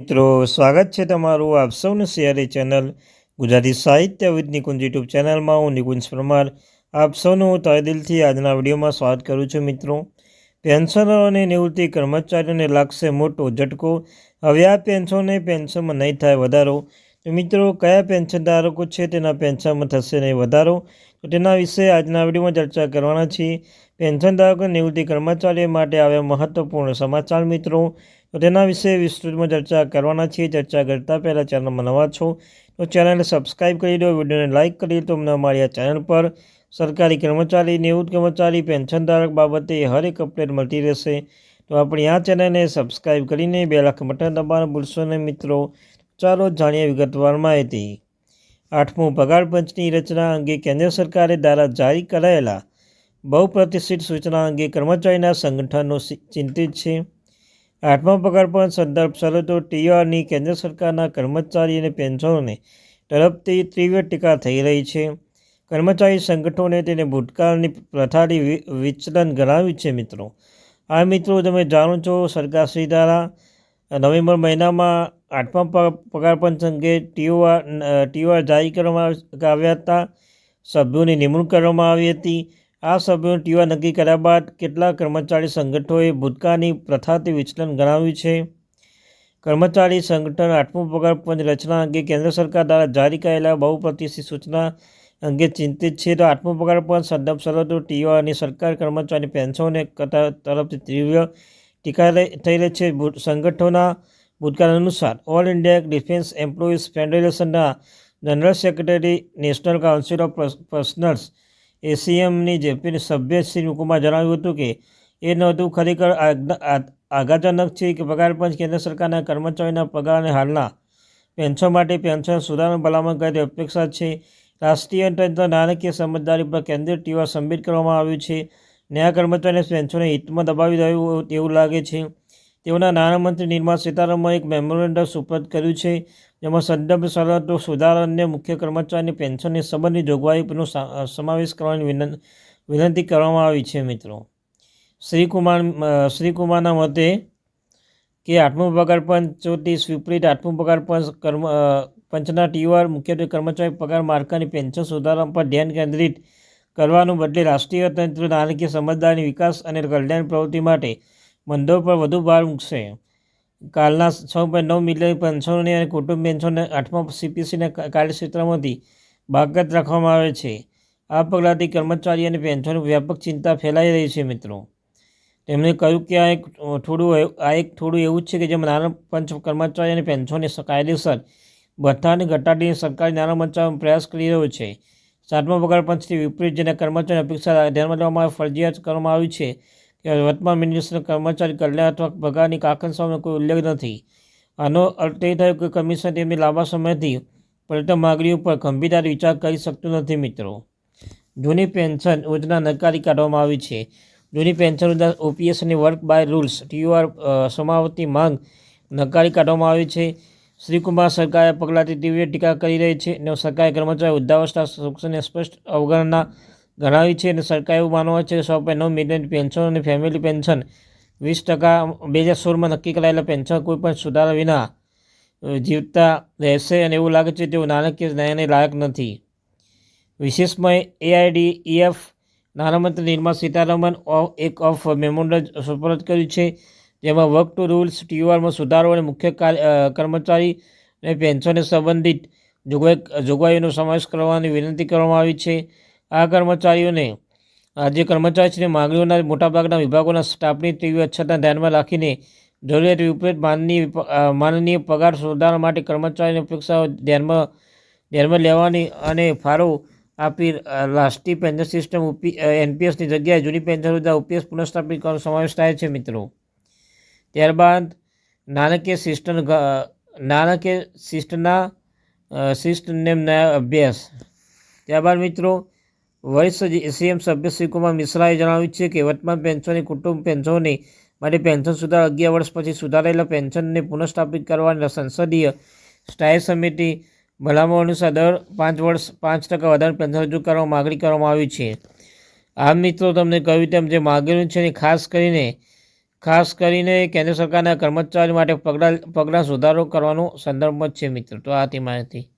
મિત્રો, સ્વાગત છે તમારું આપ સૌનું સિયારી ચેનલ ગુજરાતી સાહિત્ય વિદ નિકુંજ યુટ્યુબ ચેનલમાં. હું નિકુંજ પરમાર. આપ સૌનું તહે દિલથી આજના વિડીયોમાં સ્વાગત કરું છું મિત્રો. પેન્શનરો અને નિવૃત્તિ કર્મચારીઓને લાગશે મોટો ઝટકો. હવે આ પેન્શનને પેન્શનમાં નહીં થાય વધારો. તો મિત્રો, કયા પેન્શન ધારકો છે તેના પેન્શનમાં થશે નહીં વધારો? તો તેના વિશે આજના વિડીયોમાં ચર્ચા કરવાના છીએ. પેન્શન ધારકો નિવૃત્તિ કર્મચારીઓ માટે આવ્યા મહત્વપૂર્ણ સમાચાર મિત્રો. તો તેના વિશે વિસ્તૃતમાં ચર્ચા કરવાના છીએ. ચર્ચા કરતાં પહેલાં ચેનલમાં નવા છો તો ચેનલને સબસ્ક્રાઈબ કરી દો. વિડીયોને લાઇક કરી દો. અમને અમારી આ ચેનલ પર સરકારી કર્મચારી નિવૃત્ત કર્મચારી પેન્શનધારક બાબતે હરેક અપડેટ મળતી રહેશે. તો આપણી આ ચેનલને સબસ્ક્રાઈબ કરીને બે લાખ બટન દબાણ ભૂલશો ને મિત્રો. ચાલો જાણીએ વિગતવાર માહિતી. આઠમું પગાર પંચની રચના અંગે કેન્દ્ર સરકારે દ્વારા જારી કરાયેલા બહુપ્રતિષ્ઠિત સૂચના અંગે કર્મચારીના સંગઠનો ચિંતિત છે. આઠમા પગાર પણ સંદર્ભ શરતો ટીઆરની કેન્દ્ર સરકારના કર્મચારી અને પેન્શનોને તરફથી તીવ્ર ટીકા થઈ રહી છે. કર્મચારી સંગઠનોને તેને ભૂતકાળની પ્રથાથી વિચલન ગણાવ્યું છે મિત્રો. આ મિત્રો, તમે જાણો છો સરકારશ્રી દ્વારા નવેમ્બર મહિનામાં આઠમા પગારપંચ અંગે ટીઓઆર ટીઓઆર જારી કરવામાં આવ્યા હતા. સભ્યોની નિમણૂક કરવામાં આવી હતી. આ સભ્યોનું ટીવા નક્કી કર્યા બાદ કેટલાક કર્મચારી સંગઠનોએ ભૂતકાળની પ્રથાથી વિચલન ગણાવ્યું છે. કર્મચારી સંગઠન આઠમું પગાર પંચ રચના અંગે કેન્દ્ર સરકાર દ્વારા જારી કરેલા બહુપ્રતિષ્ઠિત સૂચના અંગે ચિંતિત છે. તો આઠમું પગાર પંચ સંદર્ભ શરતો ટીવા અને સરકાર કર્મચારી પેન્શનોને તરફથી તીવ્ર ટીકા થઈ રહી છે. સંગઠનોના ભૂતકાળ અનુસાર all India defence employees ફેડરેશનના general secretary, national council of personnels એસીએમની JP સભ્ય શ્રી જણાવ્યું હતું કે, એ નોંધવું ખરેખર આઘાતજનક છે કે પગાર પંચ કેન્દ્ર સરકારના કર્મચારીના પગાર અને હાલના પેન્શન માટે પેન્શન સુધારણા ભલામણ કરે અપેક્ષા છે. રાષ્ટ્રીય તંત્ર નાણાકીય સમજદારી પર કેન્દ્રિત ટીવા સંબિત કરવામાં આવ્યું છે. નયા કર્મચારીને પેન્શનને હિતમાં દબાવી રહ્યું તેવું લાગે છે. તેઓના નાણામંત્રી નિર્મલા સીતારામન એક મેમોરેન્ડમ સુપ્રત કર્યું છે. જેમાં સંદર્ભ શરતો, સુધારા અને મુખ્ય કર્મચારીની પેન્શનની સંબંધિત જોગવાઈનો સમાવેશ કરવાની વિનંતી કરવામાં આવી છે, મિત્રો. શ્રીકુમાર શ્રીકુમારના મતે કે આઠમો પગાર પંચોથી વિપરીત આઠમો પગાર પંચ કર્મ પંચના ટીઓઆર મુખ્યત્વે કર્મચારી પગાર માળખાની પેન્શન સુધારા પર ધ્યાન કેન્દ્રિત કરવાનું બદલે રાષ્ટ્રીય તંત્ર, નાણાકીય સમજદારી વિકાસ અને કલ્યાણ પ્રવૃત્તિ માટે મંદો પર વધુ ભાર મૂકશે. કાલના છ પોઈન્ટ નવ મિલિયન પેન્શનોની અને કુટુંબ પેન્શનને આઠમા સીપીસીના કાર્યક્ષેત્રમાંથી બાકાત રાખવામાં આવે છે. આ પગલાંથી કર્મચારી અને પેન્શન વ્યાપક ચિંતા ફેલાઈ રહી છે મિત્રો. તેમણે કહ્યું કે આ એક થોડું આ એક થોડું એવું છે કે જેમાં નાણાં પંચ કર્મચારી અને પેન્શનને કાયદેસર ભથ્થાને ઘટાડીને સરકારી નાણાં બચાવવાનો પ્રયાસ કરી રહ્યો છે. સાતમા પગાર પંચથી વિપરીત જેના કર્મચારીની અપેક્ષા ધ્યાનમાં લેવામાં ફરજિયાત કરવામાં આવી છે. વર્તમાન મિનિસ્ટર કર્મચારી કલ્યાણ અથવા પગારની આકાંક્ષાઓનો કોઈ ઉલ્લેખ નથી. આનો અર્થ એ થયો કે કમિશન તેમની લાંબા સમયથી પડતર માગણીઓ પર ગંભીરતાથી વિચાર કરી શકતું નથી મિત્રો. જૂની પેન્શન યોજના નકારી કાઢવામાં આવી છે. જૂની પેન્શન યોજના ઓપીએસ અને વર્ક બાય રૂલ્સ ટીયુઆર સમાવતી માંગ નકારી કાઢવામાં આવી છે. શ્રીકુમાર સરકારે પગલાંથી તીવ્ર ટીકા કરી રહી છે. અને સરકારે કર્મચારી વૃદ્ધાવસ્થા શિક્ષણને સ્પષ્ટ અવગણના ગણાવી છે અને સરકાર એવું માનવા છે કે સો નવ મિલિયન પેન્શન અને ફેમિલી પેન્શન વીસ ટકા બે હજાર સોળમાં નક્કી કરાયેલા પેન્શન કોઈ પણ સુધારા વિના જીવતા રહેશે અને એવું લાગે છે તેઓ નાણાકીય ન્યાયને લાયક નથી. વિશેષમાં એઆઈડી ઈએફ નાણામંત્રી નિર્મલા ઓફ એક ઓફ મેમોન્ડ સુપરત કર્યું છે, જેમાં વર્ક ટુ રૂલ્સ, ટીયુઆરમાં સુધારો અને મુખ્ય કર્મચારી અને પેન્શનને સંબંધિત જોગવાઈ, જોગવાઈઓનો સમાવેશ કરવાની વિનંતી કરવામાં આવી છે. આ કર્મચારીઓને, આજે કર્મચારીઓની માંગણીઓના મોટાભાગના વિભાગોના સ્ટાફની તેવી અછતના ધ્યાનમાં રાખીને જરૂરિયાત વિપરીત માનની માનનીય પગાર સુધારણા માટે કર્મચારીની અપેક્ષાઓ ધ્યાનમાં ધ્યાનમાં લેવાની અને ફાળો આપી રાષ્ટ્રીય પેન્શન સિસ્ટમ એનપીએસની જગ્યાએ જૂની પેન્શન સુવિધા ઓપીએસ પુનઃસ્થાપિત કરવાનો સમાવેશ થાય છે મિત્રો. ત્યારબાદ નાણાકીય સિસ્ટમ નાણાકીય શિસ્ટના શિસ્ત નેમના અભ્યાસ. ત્યારબાદ મિત્રો વરિષ્ઠ સીએમ સભ્ય શ્રી મિશ્રાએ જણાવ્યું છે કે વર્તમાન પેન્શનની કુટુંબ પેન્શનને માટે પેન્શન સુધાર અગિયાર વર્ષ પછી સુધારેલા પેન્શનને પુનઃસ્થાપિત કરવાની સંસદીય સ્થાયી સમિતિ ભલામણ અનુસાર દર પાંચ વર્ષ પાંચ ટકા વધારે પેન્શન રજૂ કરવા માગણી કરવામાં આવી છે. આ મિત્રો તમને કહ્યું તેમ જે માગેલું છે ખાસ કરીને ખાસ કરીને કેન્દ્ર સરકારના કર્મચારીઓ માટે પગલાં પગલાં સુધારો કરવાનો સંદર્ભમાં જ છે મિત્રો. તો આ તે માહિતી.